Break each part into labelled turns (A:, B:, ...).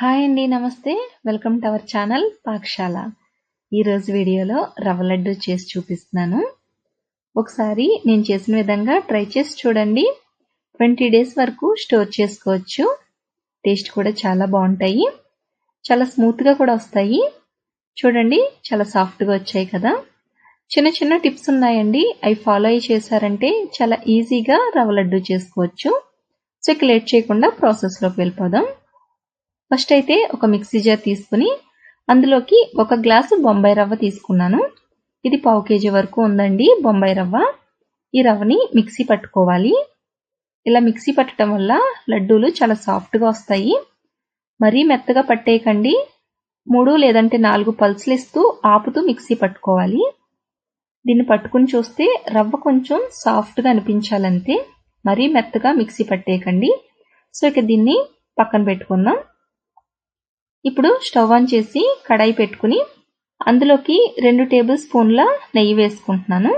A: Hi అండి నమస్తే. Welcome to our channel పాఠశాల ఈరోజు వీడియోలో రవ్వ లడ్డు చేసి చూపిస్తున్నాను. ఒకసారి నేను చేసిన విధంగా ట్రై చేసి చూడండి. ట్వంటీ డేస్ వరకు స్టోర్ చేసుకోవచ్చు. టేస్ట్ కూడా చాలా బాగుంటాయి. చాలా స్మూత్గా కూడా వస్తాయి. చూడండి చాలా సాఫ్ట్గా వచ్చాయి కదా. చిన్న చిన్న టిప్స్ ఉన్నాయండి. అవి ఫాలో అయ్యి చేశారంటే చాలా ఈజీగా రవ్వ లడ్డు చేసుకోవచ్చు. సో ఇక లేట్ చేయకుండా ప్రాసెస్లోకి వెళ్ళిపోదాం. ఫస్ట్ అయితే ఒక మిక్సీ జార్ తీసుకుని అందులోకి ఒక గ్లాసు బొంబాయి రవ్వ తీసుకున్నాను. ఇది పావు కేజీ వరకు ఉందండి బొంబాయి రవ్వ. ఈ రవ్వని మిక్సీ పట్టుకోవాలి. ఇలా మిక్సీ పట్టడం వల్ల లడ్డూలు చాలా సాఫ్ట్గా వస్తాయి. మరీ మెత్తగా పట్టేయకండి. మూడు లేదంటే నాలుగు పల్సులు ఇస్తూ ఆపుతూ మిక్సీ పట్టుకోవాలి. దీన్ని పట్టుకుని చూస్తే రవ్వ కొంచెం సాఫ్ట్గా అనిపించాలంతే. మరీ మెత్తగా మిక్సీ పట్టేయకండి. సో ఇక దీన్ని పక్కన పెట్టుకుందాం. ఇప్పుడు స్టవ్ ఆన్ చేసి కడాయి పెట్టుకుని అందులోకి రెండు టేబుల్ స్పూన్ల నెయ్యి వేసుకుంటున్నాను.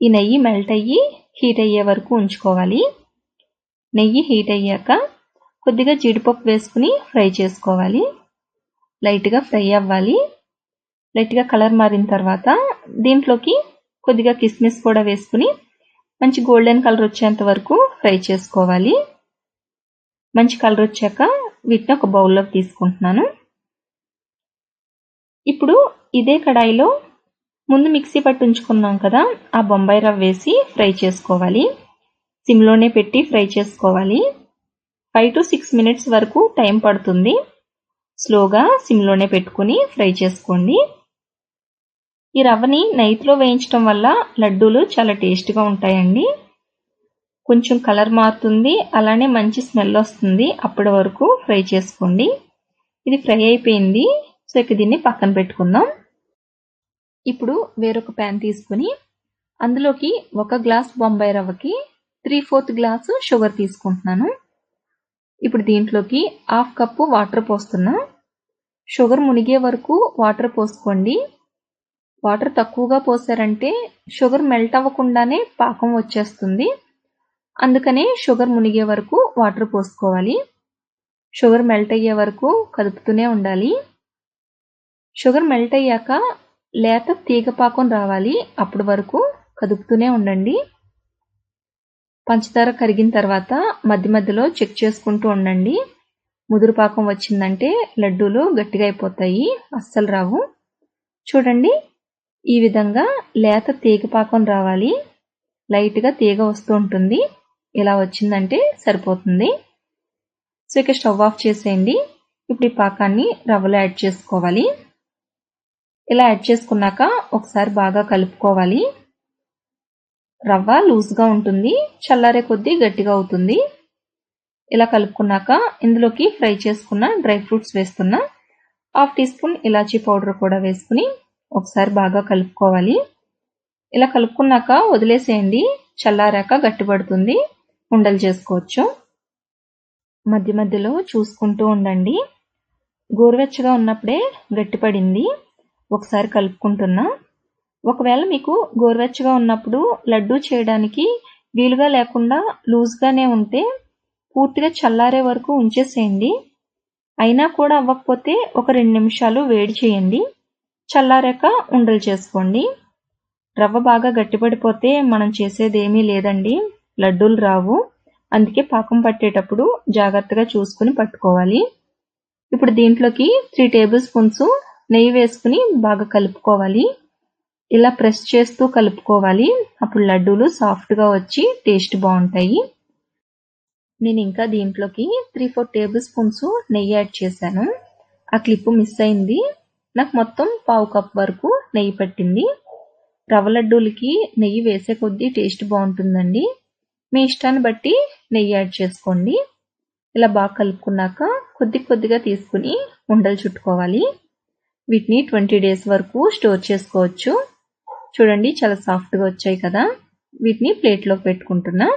A: ఈ నెయ్యి మెల్ట్ అయ్యి హీట్ అయ్యే వరకు ఉంచుకోవాలి. నెయ్యి హీట్ అయ్యాక కొద్దిగా జీడిపప్పు వేసుకుని ఫ్రై చేసుకోవాలి. లైట్గా ఫ్రై అవ్వాలి. లైట్గా కలర్ మారిన తర్వాత దీంట్లోకి కొద్దిగా కిస్మిస్ కూడా వేసుకుని మంచి గోల్డెన్ కలర్ వచ్చేంత వరకు ఫ్రై చేసుకోవాలి. మంచి కలర్ వచ్చాక వీటిని ఒక బౌల్లోకి తీసుకుంటున్నాను. ఇప్పుడు ఇదే కడాయిలో ముందు మిక్సీ పట్టు ఉంచుకున్నాం కదా ఆ బొంబాయి రవ్వ వేసి ఫ్రై చేసుకోవాలి. సిమ్లోనే పెట్టి ఫ్రై చేసుకోవాలి. ఫైవ్ టు సిక్స్ మినిట్స్ వరకు టైం పడుతుంది. స్లోగా సిమ్లోనే పెట్టుకుని ఫ్రై చేసుకోండి. ఈ రవ్వని నైట్లో వేయించడం వల్ల లడ్డూలు చాలా టేస్ట్గా ఉంటాయండి. కొంచెం కలర్ మారుతుంది అలానే మంచి స్మెల్ వస్తుంది. అప్పటి వరకు ఫ్రై చేసుకోండి. ఇది ఫ్రై అయిపోయింది. సో ఇక దీన్ని పక్కన పెట్టుకుందాం. ఇప్పుడు వేరొక ప్యాన్ తీసుకుని అందులోకి ఒక గ్లాస్ బొంబాయి రవ్వకి త్రీ ఫోర్త్ గ్లాసు షుగర్ తీసుకుంటున్నాను. ఇప్పుడు దీంట్లోకి హాఫ్ కప్పు వాటర్ పోస్తున్నా. షుగర్ మునిగే వరకు వాటర్ పోసుకోండి. వాటర్ తక్కువగా పోసారంటే షుగర్ మెల్ట్ అవ్వకుండానే పాకం వచ్చేస్తుంది. అందుకనే షుగర్ మునిగే వరకు వాటర్ పోసుకోవాలి. షుగర్ మెల్ట్ అయ్యే వరకు కదుపుతూనే ఉండాలి. షుగర్ మెల్ట్ అయ్యాక లేత తీగ పాకం రావాలి. అప్పటి వరకు కదుపుతూనే ఉండండి. పంచదార కరిగిన తర్వాత మధ్య మధ్యలో చెక్ చేసుకుంటూ ఉండండి. ముదురు పాకం వచ్చిందంటే లడ్డూలు గట్టిగా అయిపోతాయి. అస్సలు రావు. చూడండి ఈ విధంగా లేత తీగ పాకం రావాలి. లైట్గా తీగ వస్తూ ఉంటుంది. ఇలా వచ్చిందంటే సరిపోతుంది. సో ఇక స్టవ్ ఆఫ్ చేసేయండి. ఇప్పుడు ఈ పాకాన్ని రవ్వలో యాడ్ చేసుకోవాలి. ఇలా యాడ్ చేసుకున్నాక ఒకసారి బాగా కలుపుకోవాలి. రవ్వ లూజ్గా ఉంటుంది. చల్లారే కొద్దీ గట్టిగా అవుతుంది. ఇలా కలుపుకున్నాక ఇందులోకి ఫ్రై చేసుకున్న డ్రై ఫ్రూట్స్ వేస్తున్నా హాఫ్ టీ స్పూన్ ఇలాచీ పౌడర్ కూడా వేసుకుని ఒకసారి బాగా కలుపుకోవాలి. ఇలా కలుపుకున్నాక వదిలేసేయండి. చల్లారాక గట్టిపడుతుంది. ఉండలు చేసుకోవచ్చు. మధ్య మధ్యలో చూసుకుంటూ ఉండండి. గోరువెచ్చగా ఉన్నప్పుడే గట్టిపడింది. ఒకసారి కలుపుకుంటున్నా. ఒకవేళ మీకు గోరువెచ్చగా ఉన్నప్పుడు లడ్డూ చేయడానికి వీలుగా లేకుండా లూజ్గానే ఉంటే పూర్తిగా చల్లారే వరకు ఉంచేసేయండి. అయినా కూడా అవ్వకపోతే ఒక రెండు నిమిషాలు వేడి చేయండి. చల్లారాక ఉండలు చేసుకోండి. రవ్వ బాగా గట్టిపడిపోతే మనం చేసేది ఏమీ లేదండి. లడ్డూలు రావు. అందుకే పాకం పట్టేటప్పుడు జాగ్రత్తగా చూసుకుని పట్టుకోవాలి. ఇప్పుడు దీంట్లోకి త్రీ టేబుల్ స్పూన్స్ నెయ్యి వేసుకుని బాగా కలుపుకోవాలి. ఇలా ప్రెస్ చేస్తూ కలుపుకోవాలి. అప్పుడు లడ్డూలు సాఫ్ట్గా వచ్చి టేస్ట్ బాగుంటాయి. నేను ఇంకా దీంట్లోకి త్రీ ఫోర్ టేబుల్ స్పూన్స్ నెయ్యి యాడ్ చేశాను. ఆ క్లిప్ మిస్ అయింది. నాకు మొత్తం పావు కప్ వరకు నెయ్యి పట్టింది. రవ్వ లడ్డూలకి నెయ్యి వేసే కొద్దీ టేస్ట్ బాగుంటుందండి. మీ ఇష్టాన్ని బట్టి నెయ్యి యాడ్ చేసుకోండి. ఇలా బాగా కలుపుకున్నాక కొద్ది కొద్దిగా తీసుకుని ఉండలు చుట్టుకోవాలి. వీటిని ట్వంటీ డేస్ వరకు స్టోర్ చేసుకోవచ్చు. చూడండి చాలా సాఫ్ట్గా వచ్చాయి కదా. వీటిని ప్లేట్లోకి పెట్టుకుంటున్నా.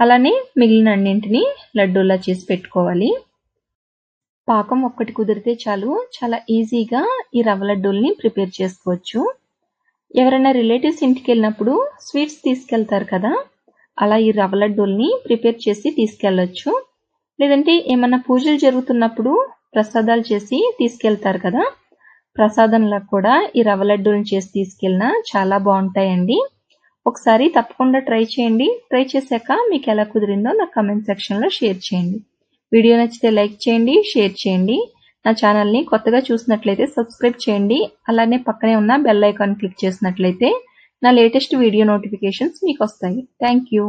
A: అలానే మిగిలిన అన్నింటినీ లడ్డూలా చేసి పెట్టుకోవాలి. పాకం ఒక్కటి కుదిరితే చాలు. చాలా ఈజీగా ఈ రవ్వ లడ్డూల్ని ప్రిపేర్ చేసుకోవచ్చు. ఎవరైనా రిలేటివ్స్ ఇంటికి వెళ్ళినప్పుడు స్వీట్స్ తీసుకెళ్తారు కదా. అలా ఈ రవ్వ లడ్డూల్ని ప్రిపేర్ చేసి తీసుకెళ్ళొచ్చు. లేదంటే ఏమన్నా పూజలు జరుగుతున్నప్పుడు ప్రసాదాలు చేసి తీసుకెళ్తారు కదా ప్రసాదంలో కూడా ఈ రవ్వ లడ్డూలను చేసి తీసుకెళ్ళినా చాలా బాగుంటాయండి. ఒకసారి తప్పకుండా ట్రై చేయండి. ట్రై చేశాక మీకు ఎలా కుదిరిందో నా కమెంట్ సెక్షన్లో షేర్ చేయండి. వీడియో నచ్చితే లైక్ చేయండి షేర్ చేయండి. నా ఛానల్ని కొత్తగా చూసినట్లయితే సబ్స్క్రైబ్ చేయండి. అలానే పక్కనే ఉన్న బెల్ ఐకాన్ క్లిక్ చేసినట్లయితే నా లేటెస్ట్ వీడియో నోటిఫికేషన్స్ మీకు వస్తాయి. Thank you.